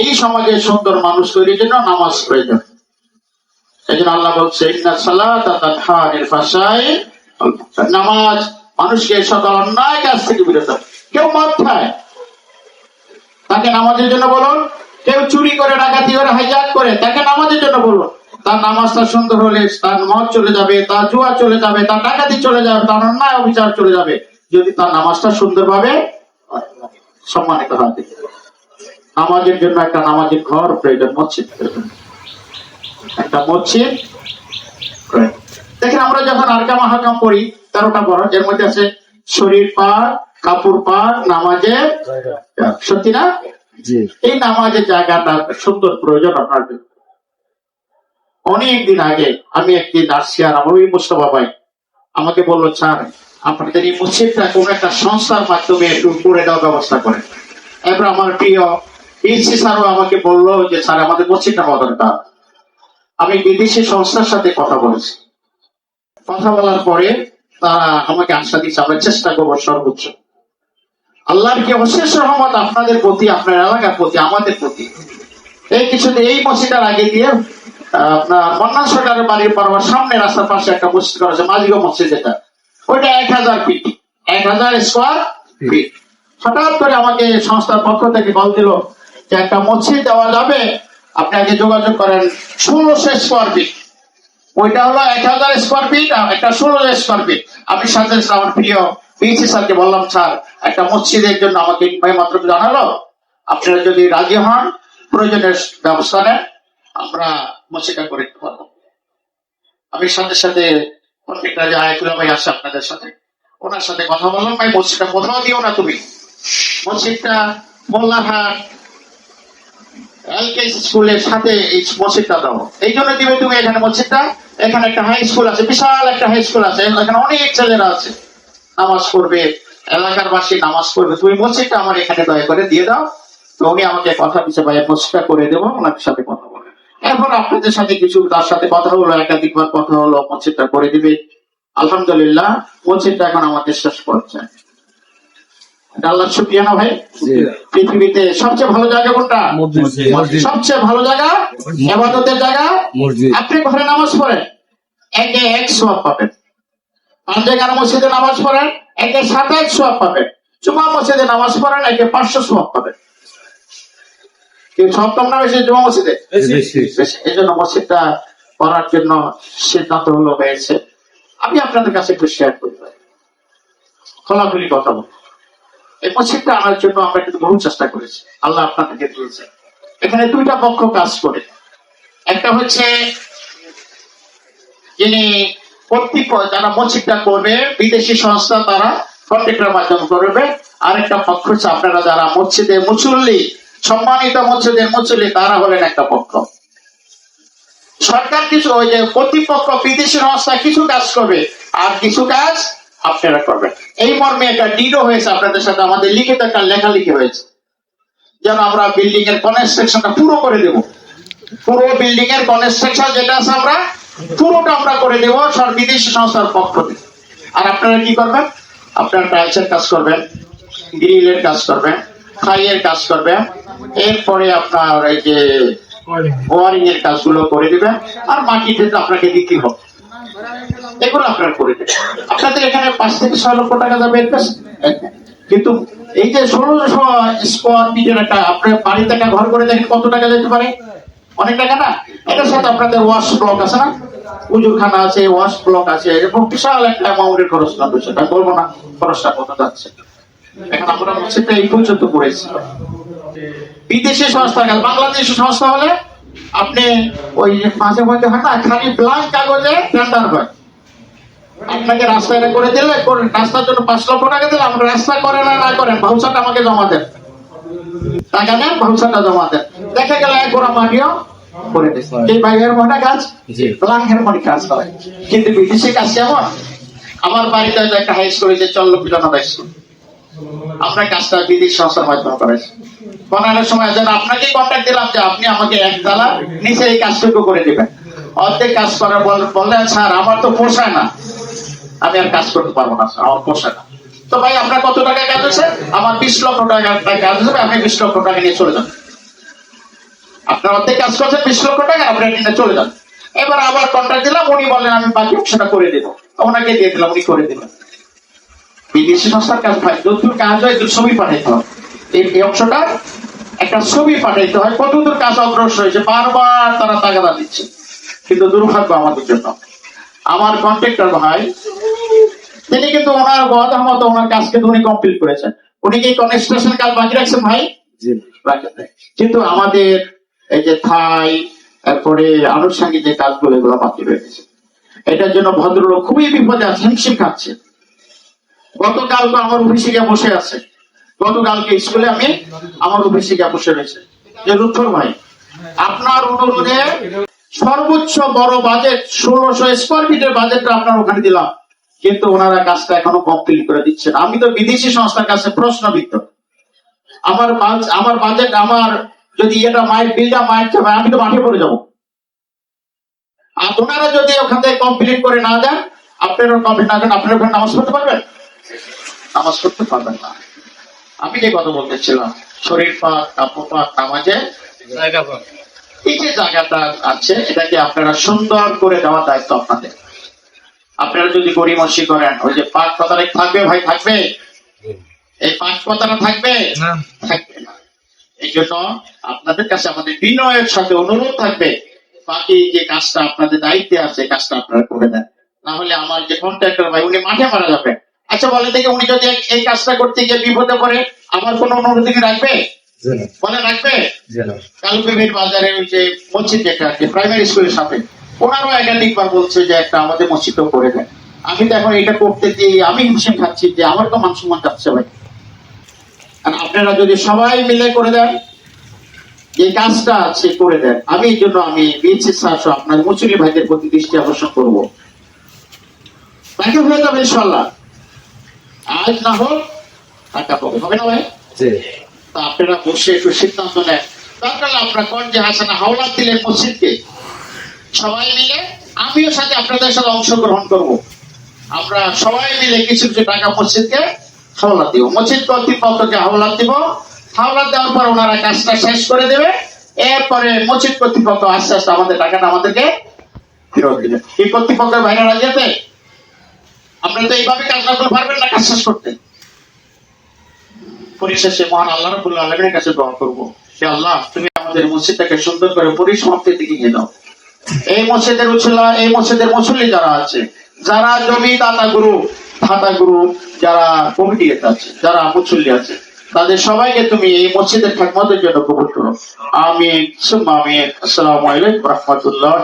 এই সমাজে সুন্দর মানুষ তৈরির জন্য নামাজ প্রয়োজন। এই জন্য আল্লাহ বলছে। নামাজ মানুষকে সকল অন্যায় কাজ থেকে বিরত কেউ মদ খায়, তাকে নামাজের জন্য বলুন। কেউ চুরি করে, ডাকাতি করে, হাইজাক করে, তাকে নামাজের জন্য বলুন। তার নামাজটা সুন্দর হলে তার মদ চলে যাবে, তার জুয়া চলে যাবে, তার ডাকাতি চলে যাবে, তার অন্যায় অবিচার চলে যাবে। যদি তার নামাজটা সুন্দরভাবে সম্মানিত হয় নামাজের জন্য একটা নামাজের ঘর প্রয়োজন মসজিদ প্রয়োজন একটা মসজিদ দেখেন আমরা যখন আরকাম হাকাম পড়ি তেরোটা বড় এর মধ্যে আছে শরীর পাক কাপড় পাক নামাজের সত্যি না? এই নামাজের জায়গাটা সুন্দর প্রয়োজন আপনার জন্য। অনেক দিন আগে আমি একদিন আসছি আর আমার ওই মুস্তফা ভাই আমাকে বলল স্যার আপনাদের এই মসজিদটা কোন একটা সংস্থার মাধ্যমে একটু করে দেওয়ার ব্যবস্থা করেন। এবার আমার প্রিয় ইসি স্যারও আমাকে বলল যে, স্যার, আমাদের মসজিদটা দরকার আমি বিদেশি সংস্থার সাথে কথা বলেছি। কথা বলার পরে তারা আমাকে আশা দিচ্ছে আমরা চেষ্টা করব সর্বোচ্চ। আল্লাহর কি অশেষ রহমত আপনাদের প্রতি, আপনার এলাকার প্রতি, আমাদের প্রতি? এই কিছুদিন, এই মসজিদের আগে দিয়ে আপনার মন্নান সরকারের বাড়ির পরবার সামনে রাস্তার পাশে একটা মসজিদ করা আছে মাঝিগো মসজিদ যেটা। ওইটা এক হাজার ফিট, এক হাজার স্কোয়ার ফিট হঠাৎ করে আমাকে সংস্থার পক্ষ থেকে কল দিল একটা মসজিদ দেওয়া যাবে আপনি আগে যোগাযোগ করেন ষোলোশো স্কোয়ার ফিট ওইটা হলো এক হাজার স্কোয়ার ফিট আর একটা ষোলো স্কোয়ার ফিট আমি সাথে আমার প্রিয় পিএসি স্যারকে বললাম, স্যার, একটা মসজিদের জন্য আমাকে মাত্র জানালো। আপনারা যদি রাজি হন, প্রয়োজনের ব্যবস্থা নেন, আমরা মসজিদটা করে দিতে পারব। আমি সাথে সাথে প্রত্যেকটা যে আয়াতুল্লাহ ভাই আসছে আপনাদের সাথে, ওনার সাথে কথা বললাম, ভাই, মসজিদটা কোথাও দিও না তুমি। মসজিদটা মোল্লাহাট এলকে স্কুলের সাথে এই মসজিদটা দাও। এই জন্য দিবে তুমি এখানে মসজিদটা। এখানে একটা হাই স্কুল আছে, বিশাল একটা হাই স্কুল আছে। এখানে অনেক ছেলেরা আছে। নামাজ পড়বে এলাকার বাসী নামাজ পড়বে। তুমি মসজিদটা আমার এখানে দয়া করে দিয়ে দাও। তো উনি আমাকে কথা দিচ্ছে ভাই মসজিদটা করে দেবো, ওনার সাথে কথা বলে এরপর আপনাদের সাথে কিছু, তার সাথে কথা হলো একাধিকবার কথা হলো, মসজিদটা করে দিবে। আলহামদুলিল্লাহ, মসজিদটা এখন আমাদের শেষ পর্যায়ে। এটা আল্লাহর শুক্রিয়া না ভাই? পৃথিবীতে সবচেয়ে ভালো জায়গা কোনটা? সবচেয়ে ভালো জায়গা? এবাদতের জায়গা? আপনি ঘরে নামাজ পড়েন একে এক সোয়াব পাবেন। পাঁচ জায়গার মসজিদে নামাজ পড়েন একে সাতাশ সোয়াব পাবেন। জুমা মসজিদে নামাজ পড়েন একে পাঁচশো সোয়াব পাবেন। কেউ সব কম না বেশি জুমা মসজিদে। এই জন্য মসজিদটা করার জন্য সিদ্ধান্ত হলো হয়েছে। আমি আপনাদের কাছে একটু শেয়ার করি ভাই। খোলাখুলি কথা বলব এই আনার জন্য আমরা কিন্তু বহু চেষ্টা করেছি। আল্লাহ দিয়েছে। এখানে দুইটা পক্ষ কাজ করে। একটা হচ্ছে যিনি যারা মসজিদটা করবে, বিদেশি সংস্থা তারা কন্ট্রাক্টের মাধ্যমে করবে। আরেকটা পক্ষ হচ্ছে আপনারা যারা মসজিদে মুসল্লি, সম্মানিত মসজিদের মুসল্লি, তারা হলেন একটা পক্ষ। সরকার কিছু ওই যে কর্তৃপক্ষ বিদেশি সংস্থা কিছু কাজ করবে, আর কিছু কাজ আপনারা করবেন। এই মর্মে একটা ডিডও হয়েছে আপনাদের সাথে, আমাদের লিখিত একটা লেখালেখি হয়েছে। যেন আমরা বিল্ডিং এর কনস্ট্রাকশনটা পুরো করে দেব। পুরো বিল্ডিং এর কনস্ট্রাকশন যেটা আছে আমরা, পুরোটা আমরা করে দেব সব বিদেশি সংস্থার পক্ষ থেকে। আর আপনারা কি করবেন? আপনারা টাইলসের কাজ করবেন গ্রিলের কাজ করবেন খাইয়ের কাজ করবেন, এরপরে আপনার এই যে ওয়ারিং এর কাজগুলো করে দিবেন, আর মাটিতে তো আপনাকে দিতে হবে। এগুলো আপনারা করে দেবেন। আপনাদের এখানে পাঁচ থেকে ছয় লক্ষ টাকা যাবে কিন্তু এই যে ষোলোশো স্কোয়ার ফিটের একটা আপনার বাড়িতে একটা ঘর করে দেখেন কত টাকা যেতে পারে। অনেক টাকা না? এটার সাথে আপনাদের ওয়াশ ব্লক আছে না? উজুখানা আছে ওয়াশ ব্লক আছে এবং বিশাল একটা অ্যামাউন্টের খরচ লাগবে, সেটা বলব না, খরচটা কত যাচ্ছে। এখন আমরা সেটা এই পর্যন্ত করেছি। বিদেশি সংস্থা কাজ বাংলাদেশি সংস্থা হলে আপনি ওই মাঝে মধ্যে হয় না, খালি ব্লাঙ্ক কাগজে টেন্ডার হয়। আপনাকে রাস্তাটা করে দিলে রাস্তার জন্য পাঁচ লক্ষ টাকা দিলে আমরা রাস্তা করেন আর না করেন ভাউচারটা আমাকে জমা দেন। টাকা নেন ভাউচারটা জমা দেন। দেখে গেলে এক গোড়া মাটিও করে বাইরের মনে কাজ? মনে কাজ হয়। কিন্তু বিদেশি কাজ কেমন? আমার বাড়িতে হয়তো একটা হাই স্কুল হয়েছে চল্ল হাই স্কুল আমরা কাজটা বিদেশি সংস্থার মাধ্যমে করেছি বানানোর সময় যেন আপনাকে কন্ট্যাক্ট দিলাম যে আপনি আমাকে এক দালা নিচে এই কাজটুকু করে দিবেন। অর্ধেক কাজ করার বল- বললেন স্যার আমার তো পোষায় না। আমি আর কাজ করতে পারব না আমার পোষায় না তো ভাই, আপনার কত টাকা কাজ হচ্ছে আমার বিশ লক্ষ টাকা কাজ হবে, আপনি বিশ লক্ষ টাকা নিয়ে চলে যান। আপনার অর্ধেক কাজ করছেন বিশ লক্ষ টাকা আপনি নিয়ে চলে যান। এবার আবার কন্ট্রাক্ট দিলাম, উনি বলেন, আমি বাকি অংশটা করে দেবো। ওনাকে দিয়ে দিলাম, উনি করে দিলেন। বিদেশি সংস্থার কাজ, ভাই, যতদূর কাজ হয় ছবি পাঠাইতে হয়। এই এই অংশটা একটা ছবি পাঠাইতে হয়, কতদূর কাজ অগ্রসর হয়েছে, বারবার তারা তাগাদা দিচ্ছে। কিন্তু দুর্ভাগ্য আমাদের জন্য। আমার কন্ট্রাক্টর ভাই তিনি কিন্তু ওনার কথা মতো ওনার কাজ কিন্তু উনি কমপ্লিট করেছেন। উনি কি কনস্ট্রাকশন কাজ বাকি রাখছেন ভাই? কিন্তু আমাদের এই যে থাই তারপরে আনুষঙ্গিক যে কাজগুলো এগুলো বাকি রয়ে গেছে। এটার জন্য ভদ্রলোক খুবই বিপদে আছে হিমশিম খাচ্ছে। গতকাল তো আমার অফিসে গিয়ে বসে আছে। গতকালকে স্কুলে আমি আমার অফিসে গিয়ে বসে রয়েছে। যে রুদ্ধর ভাই আপনার অনুরোধে সর্বোচ্চ বড় বাজেট ষোলোশো স্কোয়ার ফিটের বাজেটটা আপনার ওখানে দিলাম। কিন্তু ওনারা কাজটা এখনও কমপ্লিট করে দিচ্ছেন আমি তো বিদেশি সংস্থার কাছে প্রশ্নবিদ্ধ। আমার আমার বাজেট আমার যদি এটা মায়ের বিলটা মায়ের চাপে আমি তো মাঠে পড়ে যাব। আর ওনারা যদি ওখান থেকে কমপ্লিট করে না দেন আপনারা কমপ্লিট না দেন, আপনারা ওখানে নামাজ পড়তে পারবেন? নামাজ পড়তে পারবেন না। আমি যে কথা বলতেছিলাম, শরীর পাক, কাপড় পাক, নামাজে এই যে জায়গাটা আছে এটাকে আপনারা সুন্দর করে দেওয়ার দায়িত্ব আপনাদের। আপনারা যদি গরিমসি করেন ওই যে পাক কথাটা থাকবে ভাই থাকবে? এই পাক কথাটা থাকবে? থাকবে না। এই জন্য আপনাদের কাছে আমাদের বিনয়ের সাথে অনুরোধ থাকবে বাকি যে কাজটা আপনাদের দায়িত্বে আছে কাজটা আপনারা করে দেন। না হলে আমার যে কন্ট্রাক্টর ভাই উনি মাঠে মারা যাবে। আচ্ছা বলে দেখে উনি যদি এই- কাজটা করতে গিয়ে বিপদে পড়ে আমার কোনো অনুরোধ কি রাখবে? বলে রাখবে? বাজারে ওই যে মসজিদ যেটা আছে প্রাইমারি স্কুলের সাথে ওনারও একাধিকবার বলছে যে একটা আমাদের মসজিদও করে দেন। আমি তো এখন এটা করতে গিয়ে আমি হিমশিম খাচ্ছি যে আমার তো মান সম্মান যাচ্ছে ভাই। আর আপনারা যদি সবাই মিলে করে দেন যে কাজটা আছে করে দেন। আমি এই জন্য আমি বিএসসি সাহায্য আপনার মুচুরি ভাইদের প্রতি দৃষ্টি আকর্ষণ করব। তাকে হয়ে যাবে ইনশাল্লাহ আজ না হোক টাকা পাবো হবে। না ভাই? তা আপনারা বসে একটু সিদ্ধান্ত নেন। দরকার আপনারা যে হাসানা হাওলাত দিলেন মসজিদকে। সবাই মিলে আমিও সাথে আপনাদের সাথে অংশগ্রহণ করব। আমরা সবাই মিলে কিছু কিছু টাকা মসজিদকে হাওলাত দিব। মসজিদ কর্তৃপক্ষকে হাওলাত দিব। হাওলাত দেওয়ার পর ওনারা কাজটা শেষ করে দেবে। এরপরে মসজিদ কর্তৃপক্ষ আস্তে আস্তে আমাদের টাকাটা আমাদেরকে ফেরত দিবে। এই কর্তৃপক্ষের বাইরে রাজিয়াতে আপনারা তো এইভাবে কাজ করতে পারবেন না কাজ শেষ করতে। পরিশেষে মহান আল্লাহ রাব্বুল আলামিনের কাছে দোয়া করব। হে আল্লাহ, তুমি আমাদের মসজিদটাকে সুন্দর করে পরিসমাপ্তির দিকে নিয়ে দাও এই মসজিদের উচ্ছলা, এই মসজিদের মুসল্লি যারা আছে, যারা জমি দাতা গুরু দাতা গুরু, যারা কমিটি আছে, যারা মুসল্লি আছে, তাদের সবাইকে তুমি এই মসজিদের খেদমতের জন্য কবুল করো। আমিন, সুম্মা আমিন। আসসালামু আলাইকুম রহমতুল্লাহ